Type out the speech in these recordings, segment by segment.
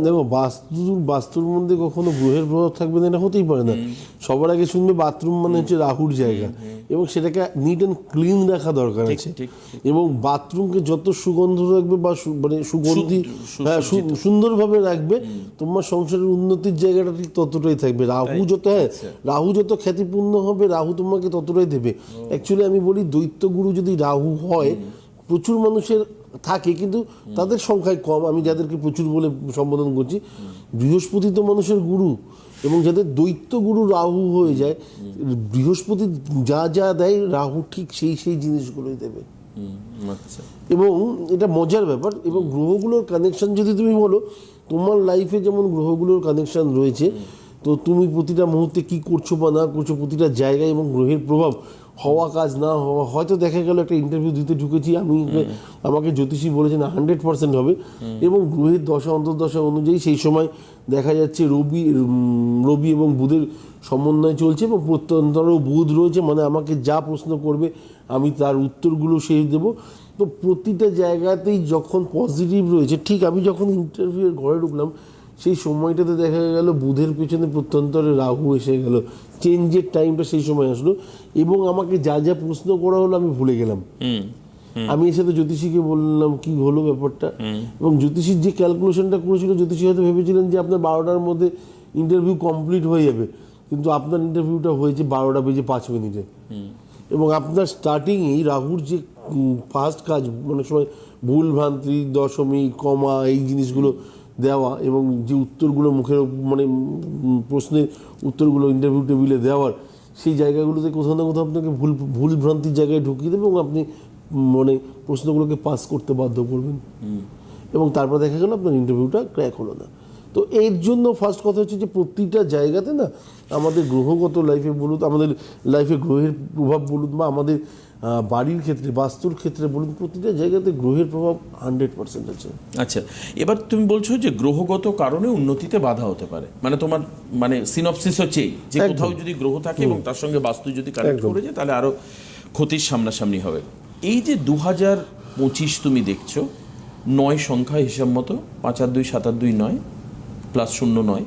দেখো বাস্তু বাস্তুর মধ্যে কখনো গ্রহের প্রভাব থাকবে না এটা হতেই পারে না। সবার আগে শুনবে বাথরুম মানে হচ্ছে রাহুর জায়গা। এবং সেটাকে নিট অ্যান্ড ক্লিন রাখা দরকার আছে। এবং বাথরুমকে যত সুগন্ধ রাখবে বা মানে সুগন্ধি হ্যাঁ সুন্দরভাবে রাখবে তোমার সংসারের উন্নতির জায়গাটা ঠিক ততটাই থাকবে। রাহু যত হ্যাঁ আচ্ছা। রাহু যত খ্যাতিপূর্ণ হবে রাহু তোমাকে ততটাই দেবে। অ্যাকচুয়ালি আমি বলি দৈত্যগুরু যদি রাহু হয় প্রচুর মানুষের থাকে কিন্তু তাদের সংখ্যায় কম। আমি যাদেরকে প্রচুর বলে সম্বোধন করছি বৃহস্পতি তো মানুষের গুরু এবং যাদের দৈত্য গুরু রাহু হয়ে যায় বৃহস্পতি যা যা দেয় রাহু ঠিক সেই সেই জিনিসগুলোই দেবে। আচ্ছা। এবং এটা মজার ব্যাপার এবং গ্রহগুলোর কানেকশন যদি তুমি বলো তোমার লাইফে যেমন গ্রহগুলোর কানেকশন রয়েছে তো তুমি প্রতিটা মুহূর্তে কি করছ বা না করছ প্রতিটা জায়গায় এবং গ্রহের প্রভাব হওয়া কাজ না হওয়া হয়তো দেখা গেল একটা ইন্টারভিউ দিতে ঢুকেছি আমি আমাকে জ্যোতিষী বলেছেন হান্ড্রেড পার্সেন্ট হবে। এবং গ্রহের দশা অন্তর্দশা অনুযায়ী সেই সময় দেখা যাচ্ছে রবি রবি এবং বুধের সমন্বয় চলছে এবং প্রত্যন্তরও বুধ রয়েছে মানে আমাকে যা প্রশ্ন করবে আমি তার উত্তরগুলো সেই দেবো। তো প্রতিটা জায়গাতেই যখন পজিটিভ রয়েছে ঠিক আমি যখন ইন্টারভিউয়ের ঘরে ঢুকলাম সেই সময়টাতে দেখা গেল বুধের পেছনে প্রত্যন্তরে রাহু এসে গেল। চেঞ্জের টাইমটা সেই সময় আসলো এবং আমাকে যা যা প্রশ্ন করা হলো আমি ভুলে গেলাম। আমি এসে তো জ্যোতিষীকে বললাম কি হলো ব্যাপারটা। এবং জ্যোতিষীর যে ক্যালকুলেশনটা করেছিল জ্যোতিষী হয়তো ভেবেছিলেন যে আপনার বারোটার মধ্যে ইন্টারভিউ কমপ্লিট হয়ে যাবে। কিন্তু আপনার ইন্টারভিউটা হয়েছে বারোটা বেজে পাঁচ মিনিটে। এবং আপনার স্টার্টিংয়েই রাহুর যে ফার্স্ট কাজ অনেক সময় ভুল ভ্রান্তি দশমী কমা এই জিনিসগুলো দেওয়া এবং যে উত্তরগুলো মুখের মানে প্রশ্নের উত্তরগুলো ইন্টারভিউ টেবিলে দেওয়ার সেই জায়গাগুলোতে কোথাও না কোথাও আপনাকে ভুল ভুল ভ্রান্তির জায়গায় ঢুকিয়ে দেবে এবং আপনি মানে প্রশ্নগুলোকে পাস করতে বাধ্য করবেন। এবং তারপর দেখা গেল আপনার ইন্টারভিউটা ক্র্যাক হলো না। তো এর জন্য ফার্স্ট কথা হচ্ছে যে প্রতিটা জায়গাতে না আমাদের গ্রহগত লাইফে বলুন আমাদের লাইফে গ্রহের প্রভাব বলুন বা আমাদের বাড়ির ক্ষেত্রে বাস্তুর ক্ষেত্রে বলুন প্রতিটা জায়গাতে গ্রহের প্রভাব হান্ড্রেড পার্সেন্ট আছে। আচ্ছা এবার তুমি বলছো যে গ্রহগত কারণে উন্নতিতে বাধা হতে পারে। মানে তোমার মানে সিনপসিস হচ্ছে যে। কোথাও যদি গ্রহ থাকে এবং তার সঙ্গে বাস্তু যদি কানেক্ট করে যায় তাহলে আরও ক্ষতির সামনাসামনি হবে। এই যে দু হাজার পঁচিশ তুমি দেখছ নয় সংখ্যা হিসাব মতো পাঁচ আর দুই সাত আর দুই নয় প্লাস শূন্য নয়।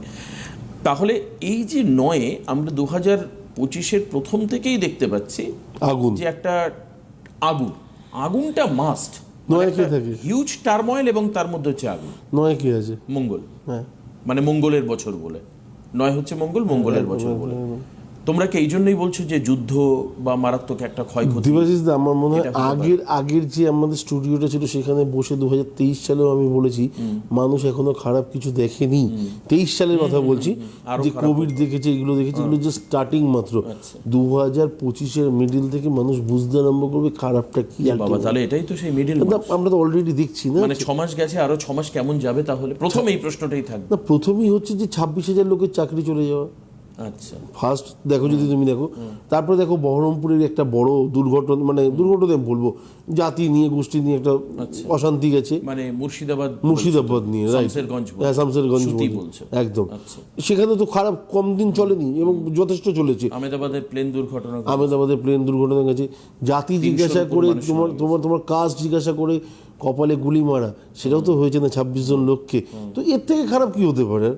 তাহলে এই যে নয়ে আমরা দু হাজার পঁচিশের প্রথম থেকেই দেখতে পাচ্ছি আগুন। যে একটা আগুন। আগুনটা মাস্ট হিউজ টার্ময়েল এবং তার মধ্যে হচ্ছে আগুন। নয় কি আছে? মঙ্গল। হ্যাঁ। মানে মঙ্গলের বছর বলে। নয় হচ্ছে মঙ্গল মঙ্গলের বছর বলে। তোমরা কি এই জন্যই বলছো যে যুদ্ধ বা মারাত্মক একটা ক্ষয়ক্ষতি? দিবাশিস দা আমার মনে হয় আগের আগের যে আমাদের স্টুডিওটা ছিল সেখানে বসে দু হাজার তেইশ সালেও আমি বলেছি মানুষ এখনও খারাপ কিছু দেখেনি। তেইশ সালের কথা বলছি যে কোভিড দেখেছে এগুলো দেখেছে এগুলো জাস্ট স্টার্টিং মাত্র। আচ্ছা। দু হাজার পঁচিশের মিডিল থেকে মানুষ বুঝতে আরম্ভ করবে খারাপটা কি বাবা তাহলে এটাই তো সেই মিডিল আমরা তো অলরেডি দেখছি না। মানে ছ মাস গেছে আরও ছ মাস কেমন যাবে তাহলে? প্রথম এই প্রশ্নটাই থাকবে। না প্রথমেই হচ্ছে যে ছাব্বিশ হাজার লোকের চাকরি চলে যাওয়া। আচ্ছা। ফার্স্ট দেখো যদি তুমি দেখো তারপরে দেখো বহরমপুরের একটা বড় দুর্ঘটনা মানে দুর্ঘটনা আমি বলব জাতি নিয়ে গোষ্ঠী নিয়ে একটা আচ্ছা। অশান্তি গেছে। মানে মুর্শিদাবাদ মুর্শিদাবাদ নিয়ে শামসেরগঞ্জ হ্যাঁ শামসেরগঞ্জ। একদম। আচ্ছা। সেখানে তো খারাপ কম দিন চলেনি এবং যথেষ্ট চলেছে। আহমেদাবাদের প্লেন দুর্ঘটনা আহমেদাবাদের প্লেন দুর্ঘটনা গেছে জাতি জিজ্ঞাসা করে তোমার তোমার তোমার কাজ জিজ্ঞাসা করে কপালে গুলি মারা সেটাও তো হয়েছে না ছাব্বিশ জন লোককে। তো এর থেকে খারাপ কি হতে পারে?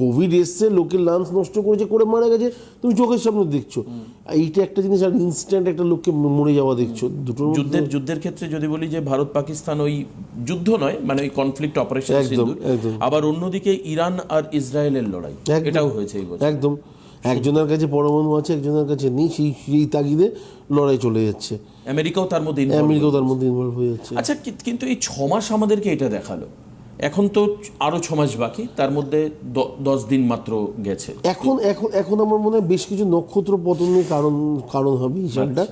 কোভিড এসছে লোকের লাঞ্চ নষ্ট করেছে করে মারা গেছে তুমি চোখের সামনে দেখছ। এইটা একটা জিনিস আর ইনস্ট্যান্ট একটা লোককে মরে যাওয়া দেখছ। মধ্যে যুদ্ধের যুদ্ধের ক্ষেত্রে যদি বলি যে ভারত পাকিস্তান ওই যুদ্ধ নয় মানে ওই কনফ্লিক্ট অপারেশন আবার অন্যদিকে ইরান আর ইসরায়েলের লড়াই। এটাও হয়েছে এই বছর। একদম। একজনের কাছে পরমাণু আছে একজনের কাছে নেই সেই সেই তাগিদে লড়াই চলে যাচ্ছে। আমেরিকাও তার মধ্যে আমেরিকাও তার মধ্যে ইনভলভ হয়ে যাচ্ছে। আচ্ছা কিন্তু এই ছ মাস আমাদেরকে এটা দেখাল। এখন তো আরও ছ মাস বাকি তার মধ্যে দশ দিন মাত্র গেছে। এখন এখন এখন আমার মনে হয় বেশ কিছু নক্ষত্র পতনের কারণ কারণ হবে এই সালটা